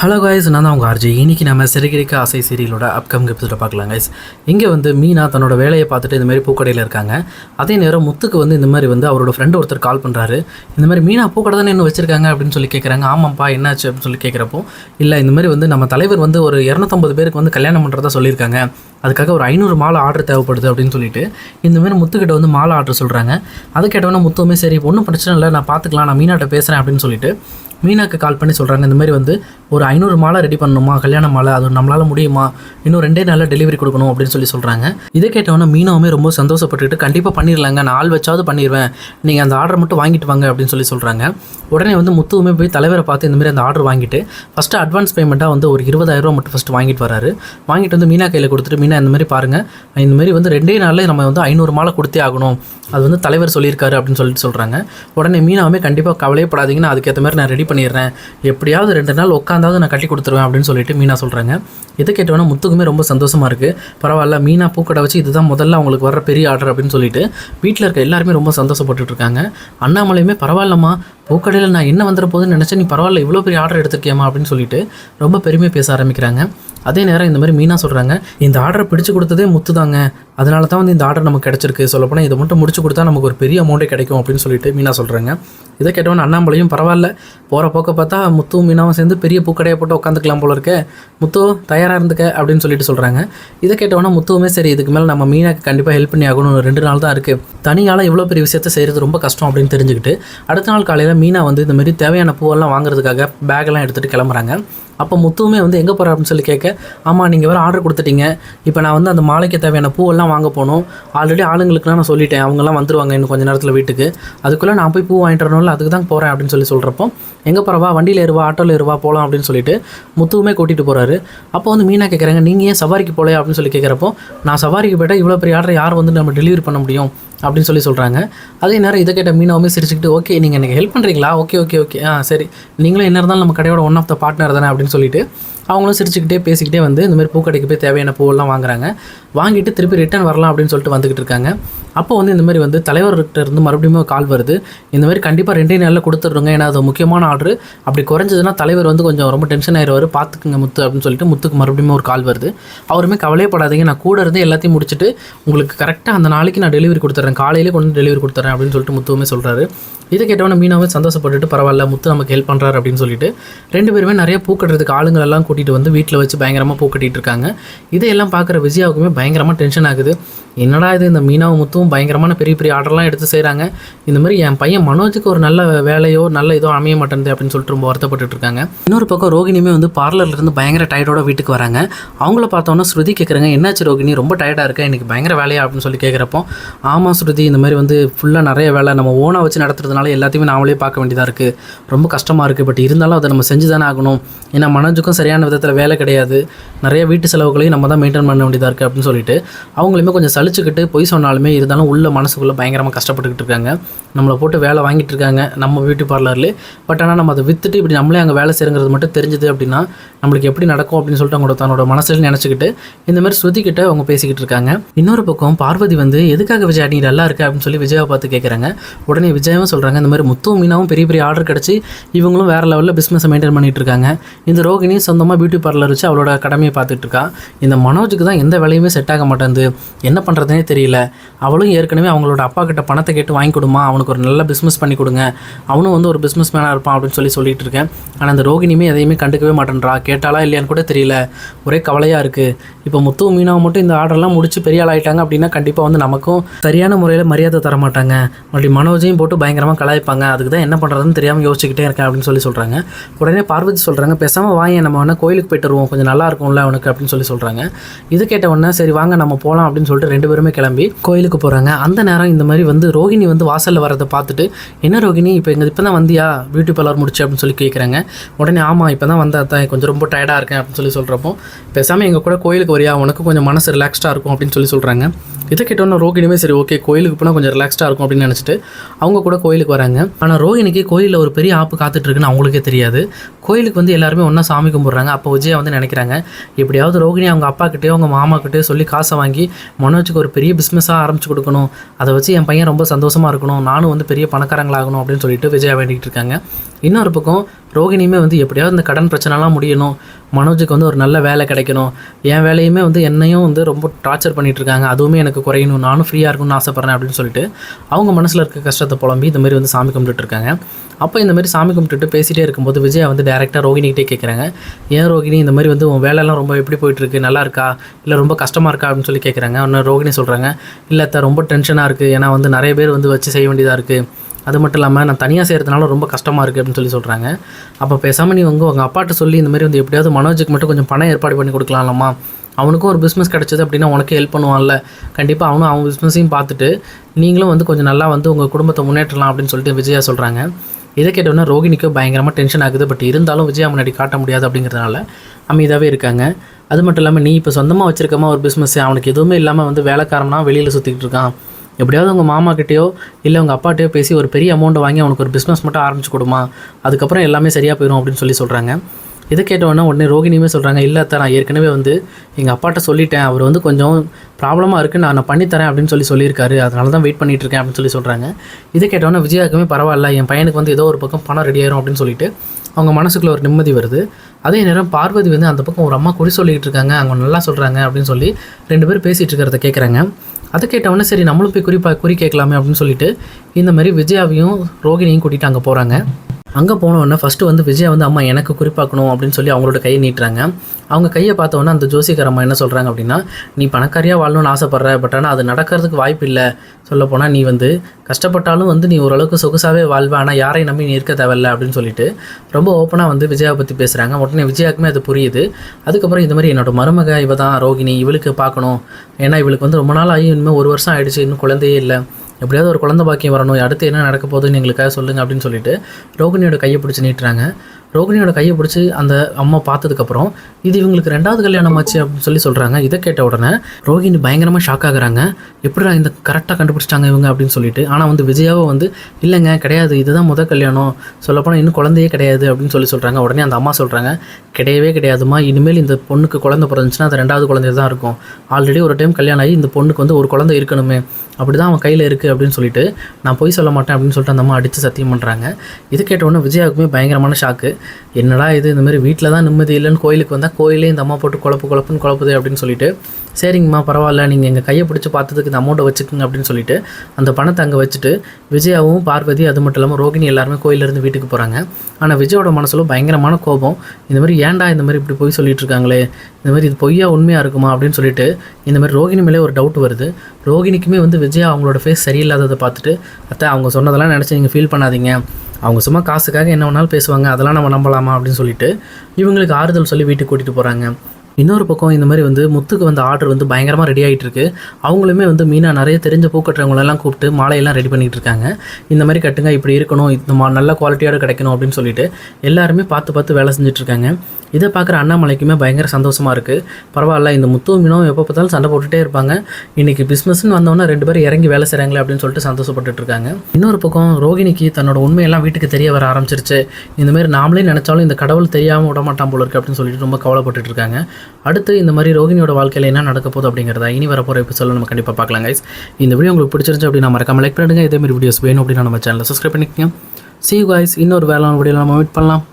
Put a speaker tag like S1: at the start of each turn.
S1: Hello guys நான் தான் உங்கள் ஆர்ஜி இன்னைக்கு நம்ம சிறுகிரிக்க ஆசை சீரியலோட அப்கமிங் எபிசோட பார்க்கலாம் guys. இங்கே வந்து மீனா தன்னோட வேலையை பார்த்துட்டு இந்தமாரி பூக்கடையில் இருக்காங்க. அதே நேரம் முத்துக்கு வந்து இந்த மாதிரி வந்து அவரோட ஃப்ரெண்டு ஒருத்தர் கால் பண்ணுறாரு இந்த மாதிரி மீனா பூக்கடை தானே இன்னும் வச்சிருக்காங்க அப்படின்னு சொல்லி கேட்குறாங்க ஆமாம்ப்பா என்னாச்சு அப்படின்னு சொல்லி கேட்குறப்போ இல்லை இந்த மாதிரி வந்து நம்ம தலைவர் வந்து ஒரு இரநூத்தம்பது பேருக்கு வந்து கல்யாணம் பண்ணுறதா சொல்லியிருக்காங்க. அதுக்காக ஒரு ஐநூறு மாலை ஆர்டர் தேவைப்படுது அப்படின்னு சொல்லிட்டு இந்தமாரி முத்துக்கிட்ட வந்து மாலை ஆர்டர் சொல்கிறாங்க அதை கேட்டவொன்னே முத்துவுமே சரி ஒன்றும் பிரச்சனை இல்லை நான் பார்த்துக்கலாம் நான் மீனாட்ட பேசுகிறேன் அப்படின்னு சொல்லிட்டு மீனாக்கு கால் பண்ணி சொல்கிறாங்க இந்த மாதிரி வந்து ஒரு ஐநூறு மாலை ரெடி பண்ணணுமா? கல்யாண மாலை அது நம்மளால் முடியுமா? இன்னும் ரெண்டே நாளில் டெலிவரி கொடுக்கணும் அப்படின்னு சொல்லி சொல்கிறாங்க இதை கேட்டவொன்னே மீனாவுமே ரொம்ப சந்தோஷப்பட்டுக்கிட்டு கண்டிப்பாக பண்ணிடலாங்க நான் ஆள் வச்சாவது பண்ணிடுவேன் நீங்கள் அந்த ஆர்டர் மட்டும் வாங்கிட்டு வாங்க அப்படின்னு சொல்லி சொல்கிறாங்க உடனே வந்து முத்துவுமே போய் தலைவரை பார்த்து இந்தமாரி அந்த ஆர்டர் வாங்கிட்டு ஃபஸ்ட்டு அட்வான்ஸ் பேமெண்ட்டாக வந்து ஒரு இருபதாயிரரூவா மட்டும் ஃபஸ்ட்டு வாங்கிட்டு வராரு. வாங்கிட்டு வந்து மீனா கையில் கொடுத்துட்டு மீனா இந்த மாதிரி பாருங்கள் இந்தமாரி வந்து ரெண்டே நாளில் நம்ம வந்து ஐநூறு மாலை கொடுத்தே ஆகணும். அது வந்து தலைவர் சொல்லியிருக்காரு அப்படின்னு சொல்லிட்டு சொல்கிறாங்க உடனே மீனாவுமே கண்டிப்பாக கவலையப்படாதீங்கன்னா அதுக்கேற்ற மாதிரி நான் ரெடி பண்ணிடுறேன். எப்படியாவது ரெண்டு நாள் உட்காந்தாவது நான் கட்டி கொடுத்துருவேன் அப்படின்னு சொல்லிட்டு மீனா சொல்கிறாங்க இதை கேட்டவொன்னே முத்துக்குமே ரொம்ப சந்தோஷமாக இருக்குது பரவாயில்ல மீனா பூக்கடை வச்சு இதுதான் முதல்ல அவங்களுக்கு வர்ற பெரிய ஆர்டர் அப்படின்னு சொல்லிட்டு வீட்டில் இருக்க எல்லாருமே ரொம்ப சந்தோஷப்பட்டுட்டு இருக்காங்க. அண்ணாமலையுமே பரவாயில்லம்மா பூக்கடையில் நான் என்ன வந்துட போகுதுன்னு நினச்சேன். நீ பரவாயில்ல இவ்வளோ பெரிய ஆர்டர் எடுத்திருக்கியம்மா அப்படின்னு சொல்லிட்டு ரொம்ப பெருமையாக பேச ஆரம்பிக்கிறாங்க. அதே நேரம் இந்த மாதிரி மீனா சொல்கிறாங்க இந்த ஆர்டரை பிடிச்சு கொடுத்ததே முத்து தாங்க அதனால தான் வந்து இந்த ஆர்டர் நமக்கு கிடச்சிருக்கு. சொல்லப்போனால் இதை மட்டும் முடிச்சு கொடுத்தா நமக்கு ஒரு பெரிய அமௌண்ட்டே கிடைக்கும் அப்படின்னு சொல்லிட்டு மீனா சொல்கிறாங்க இதை கேட்டவன் அண்ணாமலையும் பரவாயில்ல. போகிற போக்க பார்த்தா முத்துவும் மீனாவும் சேர்ந்து பெரிய பூக்கடையை போட்டு உட்காந்துக்கலாம் போல இருக்க. முத்து தயாராக இருந்துக்க அப்படின்னு சொல்லிட்டு சொல்கிறாங்க இதை கேட்டவொன்னே முத்துவுமே சரி இதுக்கு மேலே நம்ம மீனாக்கு கண்டிப்பாக ஹெல்ப் பண்ணி ஆகணும். ரெண்டு நாள் தான் இருக்குது தனியால் இவ்வளோ பெரிய விஷயத்த செய்கிறது ரொம்ப கஷ்டம் அப்படின்னு தெரிஞ்சுக்கிட்டு அடுத்த நாள் காலையில் மீனா வந்து இந்த மாதிரி தேவையான பூவெல்லாம் வாங்குறதுக்காக பேக்கெல்லாம் எடுத்துகிட்டு கிளம்புறாங்க. அப்போ முத்துவுமே வந்து எங்கே போகிற அப்படின்னு சொல்லி கேட்க ஆமாம் நீங்கள் வேறு ஆர்டர் கொடுத்துட்டீங்க. இப்போ நான் வந்து அந்த மாலைக்கு தேவையான பூவெல்லாம் வாங்க போகணும் ஆல்ரெடி ஆளுங்களுக்குலாம் நான் சொல்லிட்டேன். அவங்கெல்லாம் வந்துருவாங்க இன்னும் கொஞ்சம் நேரத்தில் வீட்டுக்கு. அதுக்குள்ளே நான் போய் பூ வாங்கிட்டு வரணும்ல அதுக்கு தான் போகிறேன் அப்படின்னு சொல்லி சொல்கிறப்போ எங்கே போகிறவா வண்டியில் ஏறுவா ஆட்டோவில் ஏறுவா போகலாம் அப்படின்னு சொல்லிட்டு முத்துவுமே கூட்டிகிட்டு போகிறாரு அப்போ வந்து மீனா கேட்குறாங்க நீங்கள் ஏன் சவாரிக்கு போகலையா அப்படின்னு சொல்லி கேட்குறப்போ நான் சவாரிக்கு போயிட்டால் இவ்வளோ பெரிய ஆர்டர் யார் வந்து நம்ம டெலிவரி பண்ண முடியும்? அப்படின்னு சொல்லி சொல்கிறாங்க அதே நேரம் இதை கேட்ட மீனாவுமே சிரிச்சுக்கிட்டு ஓகே நீங்கள் எனக்கு ஹெல்ப் பண்ணுறீங்களா ஓகே ஓகே ஓகே. ஆ சரி. நீங்களும் என்ன இருந்தாலும் நம்ம கடையோட ஒன் ஆஃப் த பார்ட்னர் தானே? அப்படின்னு சொல்லிட்டு அவங்களும் சிரிச்சுக்கிட்டே பேசிக்கிட்டே வந்து இந்த மாதிரி பூக்கடைக்கு போய் தேவையான பூவெல்லாம் வாங்குறாங்க. வாங்கிட்டு திருப்பி ரிட்டர்ன் வரலாம் அப்படின்னு சொல்லிட்டு வந்துக்கிட்டு இருக்காங்க. அப்போ வந்து இந்த மாதிரி வந்து தலைவர்கிட்ட இருந்து மறுபடியும் கால் வருது. இந்த மாதிரி கண்டிப்பாக ரெண்டே நாளில் கொடுத்துட்றோங்க. ஏன்னா அது முக்கியமான ஆர்டர் அப்படி குறைஞ்சதுன்னா தலைவர் வந்து கொஞ்சம் ரொம்ப டென்ஷன் ஆயிடுவார் பார்த்துக்குங்க முத்து அப்படின்னு சொல்லிட்டு முத்துக்கு மறுபடியும் ஒரு கால் வருது. அவருமே கவலையப்படாதீங்க நான் கூட இருந்து எல்லாத்தையும் முடிச்சுட்டு உங்களுக்கு கரெக்டாக அந்த நாளைக்கு நான் டெலிவரி கொடுத்துட்றேன் காலையிலே கொண்டு டெலிவரி கொடுத்துட்றேன் அப்படின்னு சொல்லிட்டு முத்துவுமே சொல்கிறாரு இதை கேட்டவொன்னே மீனாவே சந்தோஷப்பட்டுட்டு பரவாயில்ல முத்து நமக்கு ஹெல்ப் பண்ணுறாரு அப்படின்னு சொல்லிட்டு ரெண்டு பேருமே நிறைய பூ கட்டுறதுக்கு ஆளுங்கள் எல்லாம் கூட்டிகிட்டு வந்து வீட்டில் வச்சு பயங்கரமாக பூ கட்டிட்டு இருக்காங்க. இதையெல்லாம் பார்க்குற விஜயாவுக்குமே பயங்கரமாக டென்ஷன் ஆகுது. என்னடா இது இந்த மீனாவும் முத்துவும் பயங்கரமான பெரிய பெரிய ஆர்டர்லாம் எடுத்து செய்கிறாங்க இந்த மாதிரி என் பையன் மனோஜுக்கு ஒரு நல்ல வேலையோ நல்ல இதோ அமைய மாட்டேங்குது அப்படின்னு சொல்லிட்டு ரொம்ப வருத்தப்பட்டுட்டு இருக்காங்க. இன்னொரு பக்கம் ரோகிணியுமே வந்து பார்லர்லேருந்து பயங்கர டயர்டோட வீட்டுக்கு வராங்க. அவங்கள பார்த்தோன்னா ஸ்ருதி கேட்குறாங்க என்னாச்சு ரோகிணி ரொம்ப டயர்டாக இருக்கா எனக்கு பயங்கர வேலையா? அப்படின்னு சொல்லி கேட்குறப்போ ஆமாம் ஸ்ருதி இந்த மாதிரி வந்து ஃபுல்லாக நிறைய வேலை நம்ம ஓனாக வச்சு நடத்துறது நடத்துறதுனால எல்லாத்தையுமே நாமளே பார்க்க வேண்டியதாக இருக்குது ரொம்ப கஷ்டமாக இருக்குது பட் இருந்தாலும் அதை நம்ம செஞ்சு தானே ஆகணும். ஏன்னா மனோஜுக்கும் சரியான விதத்தில் வேலை கிடையாது. நிறைய வீட்டு செலவுகளையும் நம்ம தான் மெயின்டைன் பண்ண வேண்டியதாக இருக்குது அப்படின்னு சொல்லிட்டு அவங்களுமே கொஞ்சம் சலிச்சுக்கிட்டு பொய் சொன்னாலுமே இருந்தாலும் உள்ள மனசுக்குள்ளே பயங்கரமாக கஷ்டப்பட்டுக்கிட்டு இருக்காங்க. நம்மளை போட்டு வேலை வாங்கிட்டு இருக்காங்க நம்ம பியூட்டி பார்லர்லேயே பட் ஆனால் நம்ம அதை விற்றுட்டு இப்படி நம்மளே அங்கே வேலை செய்யுங்கிறது மட்டும் தெரிஞ்சது அப்படின்னா நம்மளுக்கு எப்படி நடக்கும் அப்படின்னு சொல்லிட்டு அவங்களோட தன்னோட மனசில் நினச்சிக்கிட்டு இந்த மாதிரி ஸ்ருதிக்கிட்ட அவங்க பேசிக்கிட்டு இருக்காங்க. இன்னொரு பக்கம் பார்வதி வந்து எதுக்காக விஜய் நீ நல்லா இருக்க? அப்படின்னு சொல்லி விஜயாவை பார்த்து கேட்குறாங்க உடனே விஜயாவும் சொல்கிறாங்க இந்த மாதிரி முத்துவும் மீனாவும் பெரிய பெரிய ஆர்டர் கிடச்சி இவங்களும் வேறு லெவலில் பிஸ்னஸை மெயின்டைன் பண்ணிகிட்டு இருக்காங்க. இந்த ரோகிணி சொந்தமாக பியூட்டி பார்லர் வச்சு அவளோட கடமை கடமையை பார்த்துட்டு இருக்கா. இந்த மனோஜுக்கு தான் எந்த வேலையுமே செட் ஆக மாட்டேங்குது. என்ன பண்ணுறதுனே தெரியல. அவளும் ஏற்கனவே அவங்களோட அப்பா கிட்ட பணத்தை கேட்டு வாங்கி கொடுமா. அவனுக்கு ஒரு நல்ல பிஸ்னஸ் பண்ணி கொடுங்க. அவனும் வந்து ஒரு பிஸ்னஸ் மேனாக இருப்பான் அப்படின்னு சொல்லி சொல்லிட்டு இருக்கேன். ஆனால் அந்த ரோகிணியுமே எதையுமே கண்டுக்கவே மாட்டேன்றா. கேட்டாலா இல்லையான்னு கூட தெரியல. ஒரே கவலையாக இருக்குது இப்போ முத்து மீனாவை மட்டும் இந்த ஆர்டர்லாம் முடிச்சு பெரிய ஆள் ஆயிட்டாங்க அப்படின்னா கண்டிப்பாக வந்து நமக்கும் சரியான முறையில் மரியாதை தர மாட்டாங்க. மறுபடியும் மனோஜையும் போட்டு பயங்கரமாக கலாய்ப்பாங்க. அதுக்கு தான் என்ன பண்ணுறதுன்னு தெரியாமல் யோசிச்சுக்கிட்டே இருக்கேன் அப்படின்னு சொல்லி சொல்கிறாங்க உடனே பார்வதி சொல்கிறாங்க பேசாமல் வாங்க நம்ம வேணால் கோயிலுக்கு போயிட்டு வருவோம். கொஞ்சம் நல்லா இருக்கும்ல. அவனுக்கு அப்படின்னு சொல்லி சொல்கிறாங்க இது கேட்ட உடனே சரி வாங்க நம்ம போகலாம் அப்படின்னு சொல்லிட்டு ரெண்டு பேருமே கிளம்பி கோயிலுக்கு போகிறாங்க அந்த நேரம் இந்த மாதிரி வந்து ரோகிணி வந்து வாசலில் வரதை பார்த்துட்டு என்ன ரோகிணி இப்போ எங்கள் இப்போ தான் வந்தியா பியூட்டி பார்லர் முடிச்சு அப்படின்னு சொல்லி கேட்குறாங்க உடனே ஆமாம் இப்போ தான் வந்தா தான் கொஞ்சம் ரொம்ப டயர்டாக இருக்கேன் அப்படின்னு சொல்லி சொல்கிறப்போ பேசாமல் எங்கள் கூட கோயிலுக்கு வரியா? உனக்கு கொஞ்சம் மனசு ரிலாக்ஸ்டாக இருக்கும் அப்படின்னு சொல்லி சொல்கிறாங்க இதை கேட்டோன்னே ரோகிணியுமே சரி ஓகே கோயிலுக்கு போனால் கொஞ்சம் ரிலாக்ஸ்டாக இருக்கும் அப்படின்னு நினச்சிட்டு அவங்க கூட கோயிலுக்கு வராங்க. ஆனால் ரோகிணிக்கு கோயிலில் ஒரு பெரிய ஆப்பு காத்துட்ருக்குன்னு அவங்களுக்கே தெரியாது. கோயிலுக்கு வந்து எல்லாருமே ஒன்றா சாமி கும்பிட்றாங்க. அப்போ விஜயா வந்து நினைக்கிறாங்க எப்படியாவது ரோகிணி அவங்க அப்பா கிட்டேயோ அவங்க மாமா கிட்டேயோ சொல்லி காசை வாங்கி மனோஜுக்கு ஒரு பெரிய பிஸ்னஸாக ஆரம்பிச்சு கொடுக்கணும். அதை வச்சு என் பையன் ரொம்ப சந்தோஷமாக இருக்கணும். நானும் வந்து பெரிய பணக்காரங்களாகணும் அப்படின்னு சொல்லிட்டு விஜயா வேண்டிகிட்டு இருக்காங்க. இன்னொரு பக்கம் ரோகிணியுமே வந்து எப்படியாவது இந்த கடன் பிரச்சனைலாம் முடியணும். மனோஜுக்கு வந்து ஒரு நல்ல வேலை கிடைக்கணும். என் வேலையுமே வந்து என்னையும் வந்து ரொம்ப டார்ச்சர் பண்ணிட்டு இருக்காங்க அதுவுமே எனக்கு குறையணும். நானும் ஃப்ரீயாக இருக்கணும்னு ஆசைப்பட்றேன் அப்படின்னு சொல்லிட்டு அவங்க மனசில் இருக்க கஷ்டத்தை புலம்பி இந்த மாதிரி வந்து சாமி கும்பிட்டுருக்காங்க அப்போ இந்த மாதிரி சாமி கும்பிட்டுட்டு பேசிகிட்டே இருக்கும்போது விஜயா வந்து டேரெக்டாக ரோகிணிகிட்டே கேட்குறாங்க ஏன் ரோகிணி இந்த மாதிரி வந்து உன் வேலையெல்லாம் ரொம்ப எப்படி போயிட்டுருக்கு? நல்லா இருக்கா? இல்லை ரொம்ப கஷ்டமாக இருக்கா? அப்படின்னு சொல்லி கேட்குறாங்க ஒன்று ரோகிணி சொல்கிறாங்க இல்லை ரொம்ப டென்ஷனாக இருக்குது ஏன்னா வந்து நிறைய பேர் வந்து வச்சு செய்ய வேண்டியதாக இருக்குது அது மட்டும் இல்லாமல் நான் தனியாக செய்கிறதுனால ரொம்ப கஷ்டமாக இருக்குது அப்படின்னு சொல்லி சொல்கிறாங்க அப்போ பேசாமல் நீ வந்து உங்கள் அப்பாட்ட சொல்லி இந்த மாதிரி வந்து எப்படியாவது மனோஜுக்கு மட்டும் கொஞ்சம் பணம் ஏற்பாடு பண்ணி கொடுக்கலாம்லம்மா. அவனுக்கும் ஒரு பிஸ்னஸ் கிடச்சது அப்படின்னா உனக்கு ஹெல்ப் பண்ணுவான்ல. கண்டிப்பாக அவனும் அவன் பிஸ்னஸையும் பார்த்துட்டு நீங்களும் வந்து கொஞ்சம் நல்லா வந்து உங்கள் குடும்பத்தை முன்னேற்றலாம் அப்படின்னு சொல்லிட்டு விஜயா சொல்கிறாங்க இதை கேட்டோன்னா ரோகிணிக்கு பயங்கரமாக டென்ஷன் ஆகுது. பட் இருந்தாலும் விஜயா முன்னாடி காட்ட முடியாது அப்படிங்கிறதுனால அமைதியாகவே இருக்காங்க. அது மட்டும் இல்லாமல் நீ இப்போ சொந்தமாக வச்சுருக்கமா ஒரு பிஸ்னஸ் அவனுக்கு எதுவுமே இல்லாமல் வந்து வேலைக்காரனா வெளியில் சுற்றிக்கிட்டு இருக்கான். எப்படியாவது உங்கள் மாமாக்கிட்டேயோ இல்லை உங்கள் அப்பாட்டையோ பேசி ஒரு பெரிய அமௌண்ட்டை வாங்கி அவனுக்கு ஒரு பிஸ்னஸ் மட்டும் ஆரம்பிச்சு கொடுமா. அதுக்கப்புறம் எல்லாமே சரியாக போயிடும் அப்படின்னு சொல்லி சொல்கிறாங்க இதை கேட்டவொடனே உடனே ரோகிணியுமே சொல்கிறாங்க இல்லை அத்தை நான் ஏற்கனவே வந்து எங்கள் அப்பாட்ட சொல்லிட்டேன். அவர் வந்து கொஞ்சம் ப்ராப்ளமாக இருக்குது நான் நான் பண்ணித்தரேன் அப்படின்னு சொல்லி சொல்லியிருக்காரு. அதனால தான் வெயிட் பண்ணிகிட்ருக்கேன் இருக்கேன் அப்படின்னு சொல்லி சொல்கிறாங்க இதை கேட்டவொடனே விஜயாக்குமே பரவாயில்ல. என் பையனுக்கு வந்து ஏதோ ஒரு பக்கம் பணம் ரெடி ஆயிரும் அப்படின்னு சொல்லிட்டு அவங்க மனசுக்குள்ள ஒரு நிம்மதி வருது. அதே நேரம் பார்வதி வந்து அந்த பக்கம் ஒரு அம்மா குறி சொல்லிகிட்டு இருக்காங்க. அவங்க நல்லா சொல்கிறாங்க அப்படின்னு சொல்லி ரெண்டு பேரும் பேசிகிட்டு இருக்கிறத கேட்குறாங்க அதை கேட்டவொடனே சரி நம்மளும் போய் குறிப்பா குறி கேட்கலாமே அப்படின்னு சொல்லிட்டு இந்த மாதிரி விஜயாவையும் ரோகிணியும் கூட்டிகிட்டு அங்கே போகிறாங்க அங்கே போனோடனே ஃபஸ்ட்டு வந்து விஜயா வந்து அம்மா எனக்கு குறிப்பாக்கணும் அப்படின்னு சொல்லி அவங்களோட கையை நீட்டுறாங்க. அவங்க கையை பார்த்தோன்னே அந்த ஜோசிகார அம்மா என்ன சொல்கிறாங்க அப்படின்னா நீ பணக்காரியாக வாழணும்னு ஆசைப்பட்ற பட் ஆனால் அது நடக்கிறதுக்கு வாய்ப்பு இல்லை. சொல்லப்போனால் நீ வந்து கஷ்டப்பட்டாலும் வந்து நீ ஓரளவுக்கு சொகுசாகவே வாழ்வ. ஆனால் யாரையும் நம்பி நீ இருக்க தேவையில்ல அப்படின்னு சொல்லிட்டு ரொம்ப ஓப்பனாக வந்து விஜயாவை பற்றி பேசுகிறாங்க உடனே விஜயாவுக்குமே அது புரியுது. அதுக்கப்புறம் இந்த மாதிரி என்னோட மருமக இவ தான் ரோகிணி இவளுக்கு பார்க்கணும். ஏன்னா இவளுக்கு வந்து ரொம்ப நாள் ஆகி இனிமேல் ஒரு வருஷம் ஆகிடுச்சு இன்னும் குழந்தையே இல்லை. எப்படியாவது ஒரு குழந்தை பாக்கியம் வரணும் அடுத்து என்ன நடக்க போகுதுன்னு எங்களுக்காக சொல்லுங்கள் அப்படின்னு சொல்லிட்டு ரோகிணியோட கையை பிடிச்சி நீட்டுறாங்க. ரோகிணியோட கையை பிடிச்சி அந்த அம்மா பார்த்ததுக்கப்புறம் இது இவங்களுக்கு ரெண்டாவது கல்யாணம் ஆச்சு அப்படின்னு சொல்லி சொல்கிறாங்க இதை கேட்ட உடனே ரோகிணி பயங்கரமாக ஷாக் ஆகுறாங்க. எப்படிடா இந்த கரெக்டாக கண்டுபிடிச்சிட்டாங்க இவங்க அப்படின்னு சொல்லிட்டு ஆனால் வந்து விஜயாவை வந்து இல்லைங்க கிடையாது இதுதான் முதல் கல்யாணம். சொல்லப்போனால் இன்னும் குழந்தையே கிடையாது அப்படின்னு சொல்லி சொல்கிறாங்க உடனே அந்த அம்மா சொல்கிறாங்க கிடையவே கிடையாதுமா இனிமேல் இந்த பொண்ணுக்கு குழந்தை பிறந்துச்சுன்னா அது ரெண்டாவது குழந்தை தான் இருக்கும். ஆல்ரெடி ஒரு டைம் கல்யாணம் ஆகி இந்த பொண்ணுக்கு வந்து ஒரு குழந்தை இருக்கணுமே. அப்படி தான் அவன் கையில் இருக்குது அப்படின்னு சொல்லிட்டு நான் போய் சொல்ல மாட்டேன் அப்படின்னு சொல்லிட்டு அந்த அம்மா அடித்து சத்தியம் பண்ணுறாங்க இது கேட்ட உடனே விஜயாவுக்குமே பயங்கரமான ஷாக்கு என்னடா இது இந்த மாதிரி வீட்டில் தான் நிம்மதி இல்லைன்னு கோயிலுக்கு வந்தால் கோயிலே இந்த அம்மா போட்டு குழப்பு குழப்புன்னு குழப்புது அப்படின்னு சொல்லிட்டு சரிங்கம்மா பரவாயில்ல நீங்கள் எங்கள் கையை பிடிச்சி பார்த்ததுக்கு இந்த அமௌண்ட்டை வச்சுக்கோங்க அப்படின்னு சொல்லிட்டு அந்த பணத்தை அங்கே வச்சுட்டு விஜயாவும் பார்வதி அது மட்டும் இல்லாமல் ரோகிணி எல்லாருமே கோயிலேருந்து வீட்டுக்கு போகிறாங்க ஆனால் விஜயோட மனசில் பயங்கரமான கோபம். இந்த மாதிரி ஏன்டா இந்த மாதிரி இப்படி பொய் சொல்லிட்டு இருக்காங்களே? இந்த மாதிரி இது பொய்யா உண்மையாக இருக்குமா? அப்படின்னு சொல்லிட்டு இந்த மாதிரி ரோகிணி மேலே ஒரு டவுட் வருது. ரோகிணிக்குமே வந்து விஜயா அவங்களோட ஃபேஸ் சரியில்லாததை பார்த்துட்டு அத்தை அவங்க சொன்னதெல்லாம் நினச்சி நீங்கள் ஃபீல் பண்ணாதீங்க. அவங்க சும்மா காசுக்காக என்ன வேணாலும் பேசுவாங்க அதெல்லாம் நம்ம நம்பலாமா அப்படின்னு சொல்லிட்டு இவங்களுக்கு ஆறுதல் சொல்லி வீட்டுக்கு கூட்டிகிட்டு போகிறாங்க இன்னொரு பக்கம் இந்த மாதிரி வந்து முத்துக்கு வந்து ஆர்டர் வந்து பயங்கரமாக ரெடி ஆகிட்டு இருக்கு அவங்களுமே வந்து மீனா நிறைய தெரிஞ்ச பூக்கட்டுறவங்களெல்லாம் கூப்பிட்டு மாலையெல்லாம் ரெடி பண்ணிகிட்டு இருக்காங்க. இந்த மாதிரி கட்டுங்க இப்படி இருக்கணும் இந்த மா நல்ல குவாலிட்டியோட கிடைக்கணும் அப்படின்னு சொல்லிட்டு எல்லாருமே பார்த்து பார்த்து வேலை செஞ்சுட்ருக்காங்க இதை பார்க்குற அண்ணாமலைக்குமே பயங்கர சந்தோஷமாக இருக்குது பரவாயில்ல இந்த முத்து மீனும் எப்போ பார்த்தாலும் சண்டை போட்டுகிட்டே இருப்பாங்க. இன்றைக்கி பிஸ்னஸ்னு வந்தோன்னே ரெண்டு பேரும் இறங்கி வேலை செய்கிறாங்களே அப்படின்னு சொல்லிட்டு சந்தோஷப்பட்டுட்டு இருக்காங்க. இன்னொரு பக்கம் ரோகிணிக்கு தன்னோட உண்மையெல்லாம் வீட்டுக்கு தெரிய வர ஆரம்பிச்சிருச்சு. இந்த மாதிரி நாமளே நினச்சாலும் இந்த கடவுள் தெரியாமல் விட மாட்டான் போல இருக்கு அப்படின்னு சொல்லிட்டு ரொம்ப கவலைப்பட்டுட்டு இருக்காங்க. அடுத்து இந்த மாதிரி ரோகிணியோட வாழ்க்கையில் என்ன நடக்க போகுது அப்படிங்கிறத இனி வரப்போகிற எபிசோட நம்ம கண்டிப்பாக பார்க்கலாம் கைஸ் இந்த வீடியோ உங்களுக்கு பிடிச்சிருந்துச்சு அப்படின்னா மறக்காம லைக் பண்ணிடுங்க. இதே மாதிரி வீடியோஸ் வேணும் அப்படின்னா நம்ம சேனலில் சப்ஸ்கிரைப் பண்ணிக்கோங்க. சி கைஸ் இன்னொரு வேளாண் வீடியோ நம்ம மீட் பண்ணலாம்.